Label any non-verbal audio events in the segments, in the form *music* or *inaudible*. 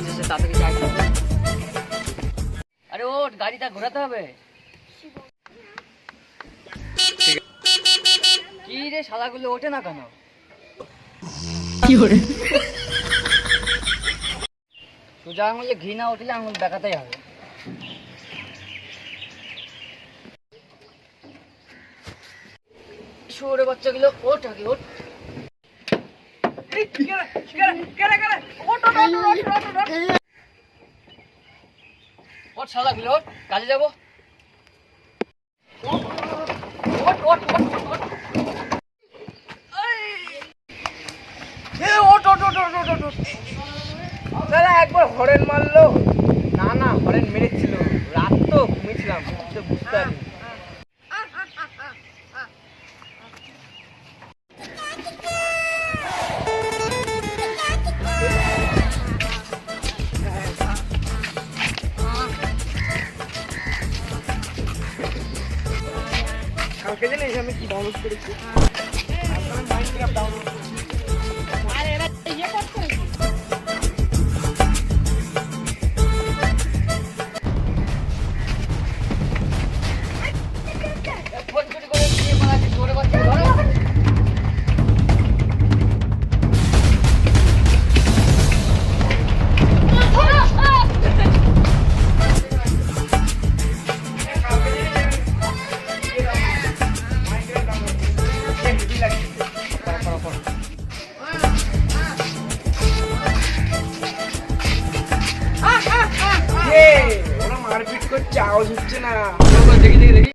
কাজ এসে তাড়াতাড়ি যাই। আরে ও গাড়িটা ঘোরাতে হবে। কি রে শালাগুলো ওঠে না কেন? সোজা আঙুলে ঘি না উঠলে আঙুল দেখাতেই হবে। শুয়োরে বাচ্চাগুলো ওঠ আগে ওঠ। একবার হরেন মারলো না না হরেন মেরেছিল। রাত তো ঘুমিয়েছিলাম বুঝতে পারি জানিস আমি কি ডাউনলোড করেছি? ডাউনলোড করছে আওয়াজ হচ্ছে না। দেখি দেখি দেখি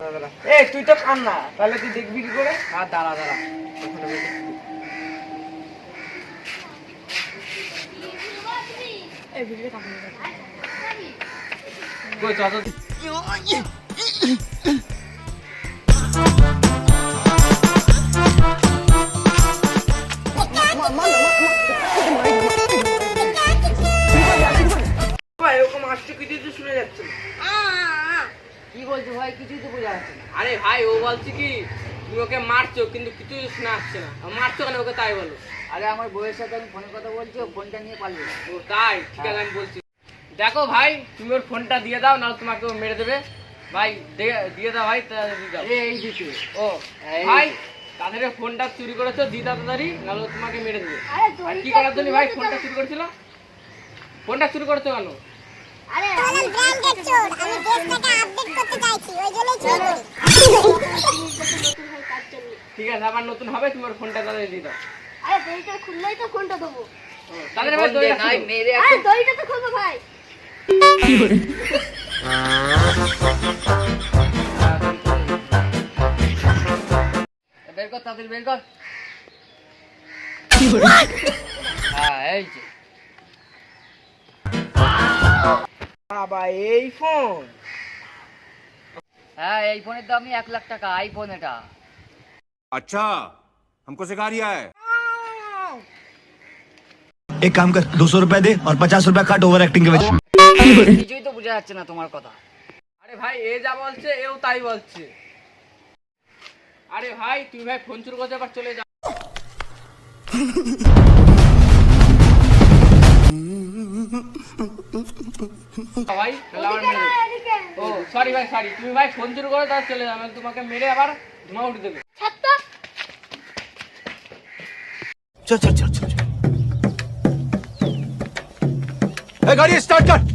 এ তুই তো খান না। তাহলে তুই দেখবি কি করে? আর দাঁড়া দাঁড়া। কই চল ভাই কিছুই তো বোঝা যাচ্ছে আরে ভাই ও বলছে কি তুমি ওকে মারছো কিন্তু কিছু শোনা আসছে না। মারছো কেন ওকে তাই বলো। আরে আমার বউয়ের সাথে আমি ফোনে কথা বলছি ও ফোনটা নিয়ে পালিয়ে ও তাই ঠিক আছে আমি বলছি। দেখো ভাই তুমি ওর ফোনটা দিয়ে দাও নাহলে তোমাকে ও মেরে দেবে। ভাই দিয়ে দাও ভাই দিয়ে দাও। এই দিকে ও ভাই তাদের ফোনটা চুরি করেছ দিয়ে দাও তাড়াতাড়ি নাহলে তোমাকে মেরে দেবে। আর কি করার জন্য ভাই ফোনটা চুরি করেছিল? ফোনটা চুরি করেছ কেন? আরে আমি ব্র্যান্ডেড চোর আমি দেশটাকে আপডেট করতে চাইছি ওই জন্যই চুরি করি। ঠিক আছে আবার নতুন হবে তুমি ওর ফোনটা তাড়াতাড়ি দিয়ে দাও। আরে দইটা খুললেই তো কোনটা দেবো। তাদের ভাই ফোন নাই মেরে আরে দইটা তো খুলবো ভাই। বের কর তাদের বের কর। হ্যাঁ এই যে। বাবা এই ফোন হ্যাঁ এই ফোনের দামই এক লাখ টাকা আইফোন এটা अच्छा हमको सिखा रिया है एक काम कर दो सौ रुपया दे और पचास रुपया काट ओवर एक्टिंग के वजह কিছুই তো বোঝা যাচ্ছে না তোমার কথা আরে ভাই এ যা বলছে এও তাই বলছে আরে ভাই তুমি ভাই ফোন চুরি করতে আবার চলে যাও *laughs* ভাই ও সরি ভাই সরি তুমি ভাই ফোন চুরি করে তাহলে চলে যাবে তোমাকে মেরে আবার ধোঁয়া উঠে দেবে। চল চল চল চল গাড়ি স্টার্ট কর।